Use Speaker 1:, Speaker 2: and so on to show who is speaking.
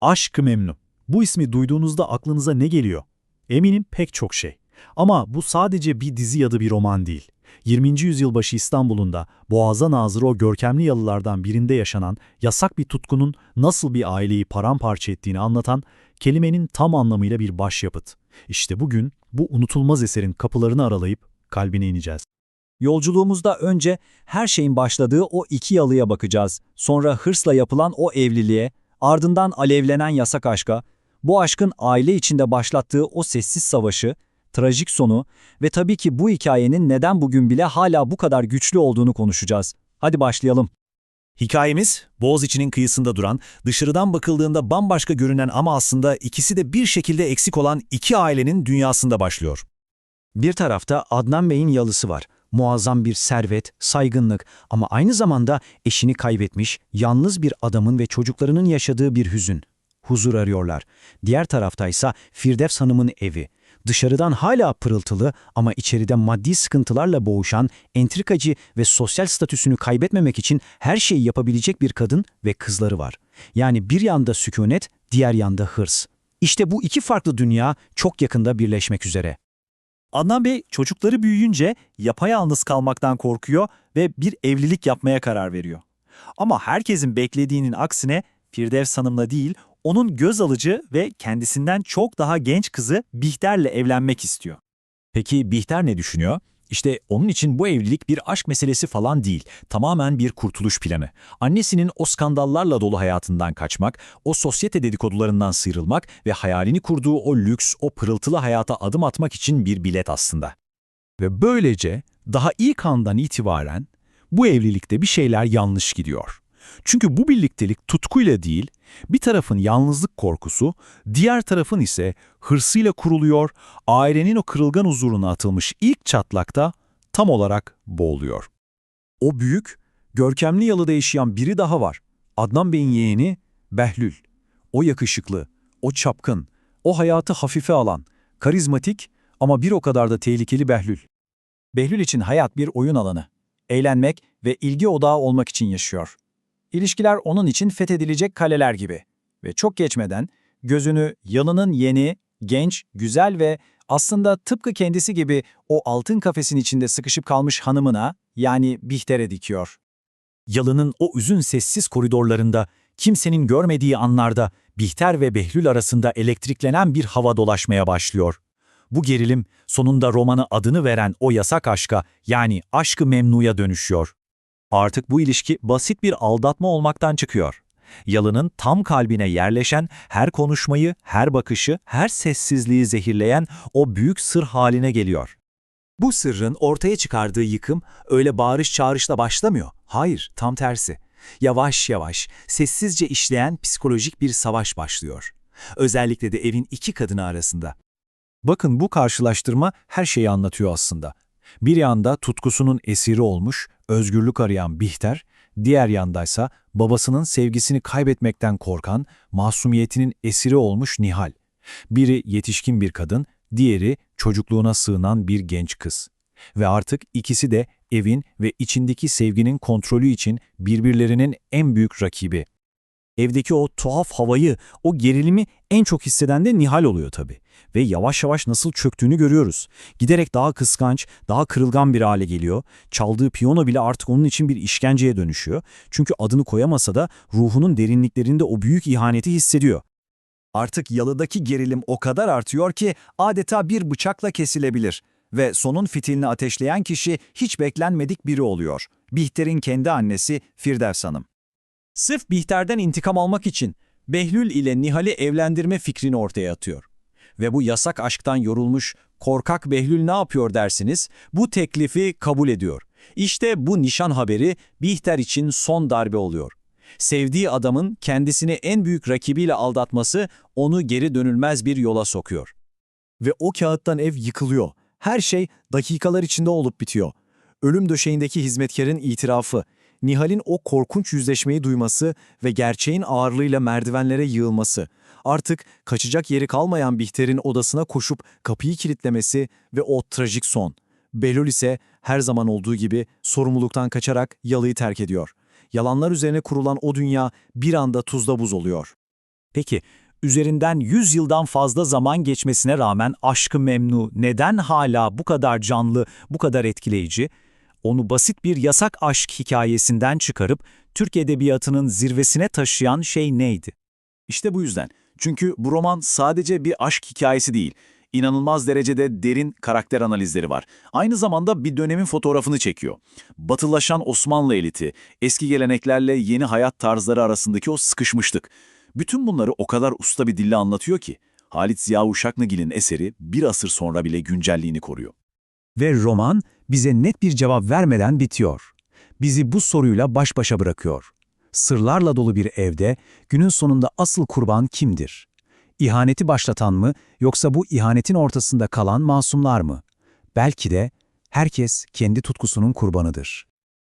Speaker 1: Aşk-ı Memnu. Bu ismi duyduğunuzda aklınıza ne geliyor? Eminim pek çok şey. Ama bu sadece bir dizi ya da bir roman değil. 20. yüzyıl başı İstanbul'unda Boğaz'a nazır o görkemli yalılardan birinde yaşanan yasak bir tutkunun nasıl bir aileyi paramparça ettiğini anlatan kelimenin tam anlamıyla bir başyapıt. İşte bugün bu unutulmaz eserin kapılarını aralayıp kalbine ineceğiz.
Speaker 2: Yolculuğumuzda önce her şeyin başladığı o iki yalıya bakacağız. Sonra hırsla yapılan o evliliğe, ardından alevlenen yasak aşka, bu aşkın aile içinde başlattığı o sessiz savaşı, trajik sonu ve tabii ki bu hikayenin neden bugün bile hala bu kadar güçlü olduğunu konuşacağız. Hadi başlayalım.
Speaker 3: Hikayemiz, Boğaziçi'nin kıyısında duran, dışarıdan bakıldığında bambaşka görünen ama aslında ikisi de bir şekilde eksik olan iki ailenin dünyasında başlıyor.
Speaker 4: Bir tarafta Adnan Bey'in yalısı var. Muazzam bir servet, saygınlık ama aynı zamanda eşini kaybetmiş, yalnız bir adamın ve çocuklarının yaşadığı bir hüzün. Huzur arıyorlar. Diğer taraftaysa Firdevs Hanım'ın evi. Dışarıdan hala pırıltılı ama içeride maddi sıkıntılarla boğuşan, entrikacı ve sosyal statüsünü kaybetmemek için her şeyi yapabilecek bir kadın ve kızları var. Yani bir yanda sükunet, diğer yanda hırs. İşte bu iki farklı dünya çok yakında birleşmek üzere.
Speaker 1: Adnan Bey çocukları büyüyünce yapayalnız kalmaktan korkuyor ve bir evlilik yapmaya karar veriyor. Ama herkesin beklediğinin aksine Firdevs Hanım'la değil, onun göz alıcı ve kendisinden çok daha genç kızı Bihter'le evlenmek istiyor.
Speaker 3: Peki Bihter ne düşünüyor? İşte onun için bu evlilik bir aşk meselesi falan değil, tamamen bir kurtuluş planı. Annesinin o skandallarla dolu hayatından kaçmak, o sosyete dedikodularından sıyrılmak ve hayalini kurduğu o lüks, o pırıltılı hayata adım atmak için bir bilet aslında.
Speaker 5: Ve böylece daha ilk andan itibaren bu evlilikte bir şeyler yanlış gidiyor. Çünkü bu birliktelik tutkuyla değil, bir tarafın yalnızlık korkusu, diğer tarafın ise hırsıyla kuruluyor, ailenin o kırılgan huzuruna atılmış ilk çatlakta tam olarak boğuluyor.
Speaker 4: O büyük, görkemli yalıda yaşayan biri daha var. Adnan Bey'in yeğeni Behlül. O yakışıklı, o çapkın, o hayatı hafife alan, karizmatik ama bir o kadar da tehlikeli Behlül. Behlül için hayat bir oyun alanı. Eğlenmek ve ilgi odağı olmak için yaşıyor. İlişkiler onun için fethedilecek kaleler gibi. Ve çok geçmeden gözünü yalının yeni, genç, güzel ve aslında tıpkı kendisi gibi o altın kafesin içinde sıkışıp kalmış hanımına yani Bihter'e dikiyor.
Speaker 3: Yalının o üzün sessiz koridorlarında, kimsenin görmediği anlarda Bihter ve Behlül arasında elektriklenen bir hava dolaşmaya başlıyor. Bu gerilim sonunda romanı adını veren o yasak aşka yani aşkı memnuya dönüşüyor. Artık bu ilişki basit bir aldatma olmaktan çıkıyor. Yalının tam kalbine yerleşen, her konuşmayı, her bakışı, her sessizliği zehirleyen o büyük sır haline geliyor.
Speaker 2: Bu sırrın ortaya çıkardığı yıkım öyle bağırış çağrışla başlamıyor. Hayır, tam tersi. Yavaş yavaş, sessizce işleyen psikolojik bir savaş başlıyor. Özellikle de evin iki kadını arasında.
Speaker 5: Bakın bu karşılaştırma her şeyi anlatıyor aslında. Bir yanda tutkusunun esiri olmuş, özgürlük arayan Bihter, diğer yandaysa babasının sevgisini kaybetmekten korkan, masumiyetinin esiri olmuş Nihal. Biri yetişkin bir kadın, diğeri çocukluğuna sığınan bir genç kız. Ve artık ikisi de evin ve içindeki sevginin kontrolü için birbirlerinin en büyük rakibi. Evdeki o tuhaf havayı, o gerilimi en çok hisseden de Nihal oluyor tabii. Ve yavaş yavaş nasıl çöktüğünü görüyoruz. Giderek daha kıskanç, daha kırılgan bir hale geliyor. Çaldığı piyano bile artık onun için bir işkenceye dönüşüyor. Çünkü adını koyamasa da ruhunun derinliklerinde o büyük ihaneti hissediyor.
Speaker 2: Artık yalıdaki gerilim o kadar artıyor ki adeta bir bıçakla kesilebilir. Ve sonun fitilini ateşleyen kişi hiç beklenmedik biri oluyor. Bihter'in kendi annesi Firdevs Hanım. Sırf Bihter'den intikam almak için Behlül ile Nihal'i evlendirme fikrini ortaya atıyor. Ve bu yasak aşktan yorulmuş, korkak Behlül ne yapıyor dersiniz? Bu teklifi kabul ediyor. İşte bu nişan haberi Bihter için son darbe oluyor. Sevdiği adamın kendisini en büyük rakibiyle aldatması onu geri dönülmez bir yola sokuyor. Ve o kağıttan ev yıkılıyor. Her şey dakikalar içinde olup bitiyor. Ölüm döşeğindeki hizmetkarın itirafı, Nihal'in o korkunç yüzleşmeyi duyması ve gerçeğin ağırlığıyla merdivenlere yığılması, artık kaçacak yeri kalmayan Bihter'in odasına koşup kapıyı kilitlemesi ve o trajik son. Belül ise her zaman olduğu gibi sorumluluktan kaçarak yalıyı terk ediyor. Yalanlar üzerine kurulan o dünya bir anda tuzla buz oluyor.
Speaker 3: Peki, üzerinden 100 yıldan fazla zaman geçmesine rağmen Aşkı Memnu neden hala bu kadar canlı, bu kadar etkileyici? Onu basit bir yasak aşk hikayesinden çıkarıp Türk edebiyatının zirvesine taşıyan şey neydi?
Speaker 6: İşte bu yüzden. Çünkü bu roman sadece bir aşk hikayesi değil. İnanılmaz derecede derin karakter analizleri var. Aynı zamanda bir dönemin fotoğrafını çekiyor. Batılaşan Osmanlı eliti, eski geleneklerle yeni hayat tarzları arasındaki o sıkışmışlık. Bütün bunları o kadar usta bir dille anlatıyor ki, Halit Ziya Uşaklıgil'in eseri bir asır sonra bile güncelliğini koruyor.
Speaker 5: Ve roman bize net bir cevap vermeden bitiyor. Bizi bu soruyla baş başa bırakıyor. Sırlarla dolu bir evde günün sonunda asıl kurban kimdir? İhaneti başlatan mı yoksa bu ihanetin ortasında kalan masumlar mı? Belki de herkes kendi tutkusunun kurbanıdır.